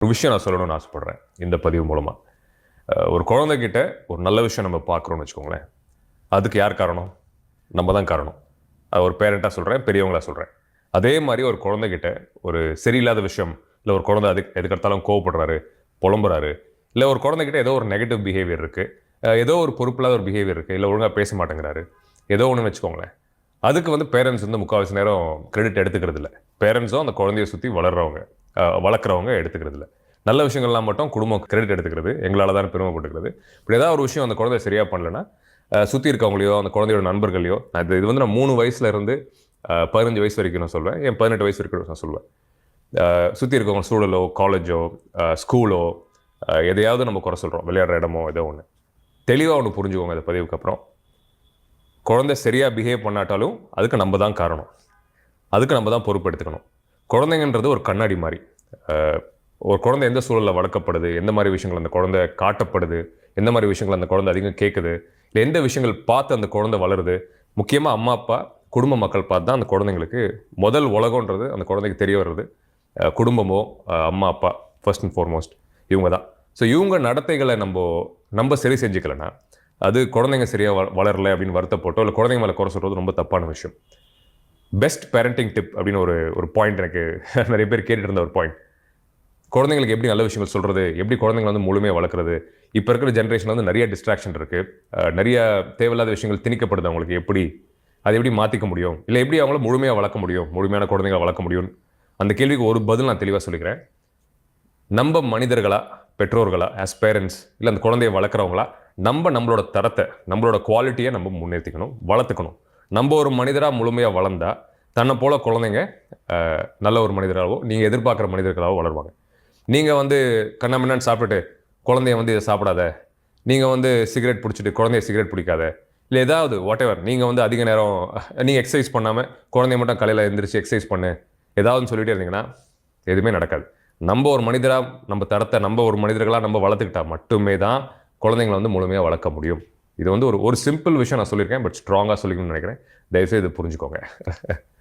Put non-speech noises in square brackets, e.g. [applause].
ஒரு விஷயம் நான் சொல்லணும்னு ஆசைப்படுறேன் இந்த பதிவு மூலமாக ஒரு குழந்தைகிட்ட ஒரு நல்ல விஷயம் நம்ம பார்க்குறோம்னு வச்சுக்கோங்களேன். அதுக்கு யார் காரணம்? நம்ம தான் காரணம். அது ஒரு பேரண்ட்டாக சொல்கிறேன் பெரியவங்களாக சொல்கிறேன் அதே மாதிரி ஒரு குழந்தைகிட்ட ஒரு சரியில்லாத விஷயம் இல்லை ஒரு குழந்தை அதுக்கு எதுக்கெடுத்தாலும் கோவப்படுறாரு புலம்புறாரு இல்லை ஒரு குழந்தைகிட்ட ஏதோ ஒரு நெகட்டிவ் பிஹேவியர் இருக்குது ஏதோ ஒரு பொறுப்பில்லாத ஒரு பிஹேவியர் இருக்குது இல்லை ஒழுங்காக பேச மாட்டேங்கிறாரு ஏதோ ஒன்று வச்சுக்கோங்களேன். அதுக்கு வந்து பேரண்ட்ஸ் வந்து முக்கால்வாசி நேரம் கிரெடிட் எடுத்துக்கிறது இல்லை பேரண்ட்ஸும் அந்த குழந்தைய சுற்றி வளர்கிறவங்க வளர்க்குறவங்க எடுத்துக்கிறது இல்லை நல்ல விஷயங்கள்லாம் மட்டும் குடும்பம் கிரெடிட் எடுத்துக்கிறது எங்களால் தான் பெருமைப்பட்டுக்கிறது. இப்படி ஏதாவது ஒரு விஷயம் அந்த குழந்தை சரியாக பண்ணலன்னா சுற்றி இருக்கவங்களையோ அந்த குழந்தையோட நண்பர்களையோ நான் இது வந்து நான் மூணு வயசுல இருந்து பதினஞ்சு வயசு வரைக்கும் நான் சொல்வேன். என் பதினெட்டு வயசு வரைக்கும் நான் சொல்லுவேன் சுற்றி இருக்கவங்க ஸ்கூலோ காலேஜோ ஸ்கூலோ எதையாவது நம்ம குறை சொல்கிறோம் விளையாடுற இடமோ ஏதோ ஒன்று தெளிவாக ஒன்று புரிஞ்சுக்கோங்க அந்த பதிவுக்கு அப்புறம். குழந்தை சரியாக பிஹேவ் பண்ணாட்டாலும் அதுக்கு நம்ம தான் காரணம். அதுக்கு நம்ம தான் பொறுப்பு எடுத்துக்கணும் குழந்தைங்கன்றது ஒரு கண்ணாடி மாதிரி. ஒரு குழந்தை எந்த சூழலில் வளர்க்கப்படுது எந்த மாதிரி விஷயங்கள் அந்த குழந்தை காட்டப்படுது எந்த மாதிரி விஷயங்கள் அந்த குழந்தை அதிகம் கேட்குது இல்லை எந்த விஷயங்கள் பார்த்து அந்த குழந்தை வளருது. முக்கியமாக அம்மா அப்பா குடும்ப மக்கள் பார்த்து தான் அந்த குழந்தைங்களுக்கு முதல் உலகன்றது அந்த குழந்தைக்கு தெரிய வர்றது. குடும்பமோ அம்மா அப்பா ஃபர்ஸ்ட் அண்ட் ஃபார்மோஸ்ட் இவங்க தான். ஸோ இவங்க நடத்தைகளை நம்ம நம்ம சரி செஞ்சுக்கலைன்னா அது குழந்தைங்க சரியாக வ அப்படின்னு வருத்தப்பட்டோ இல்லை குழந்தைங்க மேலே குறை சொல்கிறது ரொம்ப தப்பான விஷயம். பெஸ்ட் பேரண்டிங் டிப் அப்படின்னு ஒரு ஒரு பாயிண்ட் எனக்கு [laughs] நிறைய பேர் கேட்டுட்டு இருந்த ஒரு பாயிண்ட் குழந்தைங்களுக்கு எப்படி நல்ல விஷயங்கள் சொல்கிறது எப்படி குழந்தைங்களை வந்து முழுமையாக வளர்க்குறது இப்போ இருக்கிற ஜென்ரேஷன் வந்து நிறைய டிஸ்ட்ராக்ஷன் இருக்குது நிறைய தேவையில்லாத விஷயங்கள் திணிக்கப்படுது அவங்களுக்கு. எப்படி அதை எப்படி மாற்றிக்க முடியும்? இல்லை எப்படி அவங்கள முழுமையாக வளர்க்க முடியும்? முழுமையான குழந்தைங்களை வளர்க்க முடியும் அந்த கேள்விக்கு ஒரு பதில் நான் தெளிவாக சொல்லிக்கிறேன். நம்ம மனிதர்களாக பெற்றோர்களாக ஆஸ் பேரண்ட்ஸ் இல்லை அந்த குழந்தைய வளர்க்குறவங்களா நம்ம நம்மளோட தரத்தை நம்மளோட குவாலிட்டியை நம்ம முன்னேற்றிக்கணும் வளர்த்துக்கணும். நம்ம ஒரு மனிதராக முழுமையாக வளர்ந்தா தன்னை போல் குழந்தைங்க நல்ல ஒரு மனிதராகவோ நீங்கள் எதிர்பார்க்குற மனிதர்களாகவோ வளருவாங்க. நீங்கள் வந்து கண்ணாமின்னான்னு சாப்பிட்டுட்டு குழந்தைய வந்து இதை சாப்பிடாத நீங்கள் வந்து சிகரெட் பிடிச்சிட்டு குழந்தைய சிகரெட் பிடிக்காத இல்லை ஏதாவது வாட் எவர் நீங்கள் வந்து அதிக நேரம் நீங்கள் எக்ஸசைஸ் பண்ணாமல் குழந்தைய மட்டும் காலையில் எழுந்திரிச்சு எக்ஸசைஸ் பண்ணு ஏதாவதுன்னு சொல்லிகிட்டே இருந்தீங்கன்னா எதுவுமே நடக்காது. நம்ம ஒரு மனிதராக நம்ம தரத்தை நம்ம ஒரு மனிதர்களாக நம்ம வளர்த்துக்கிட்டா மட்டுமே தான் குழந்தைங்களை வந்து முழுமையாக வளர்க்க முடியும். இது வந்து ஒரு ஒரு சிம்பிள் விஷயம் நான் சொல்லியிருக்கேன் பட் ஸ்ட்ராங்காக சொல்லிக்கணும்னு நினைக்கிறேன். தயவுசெய்து இதை புரிஞ்சுக்கோங்க. [laughs]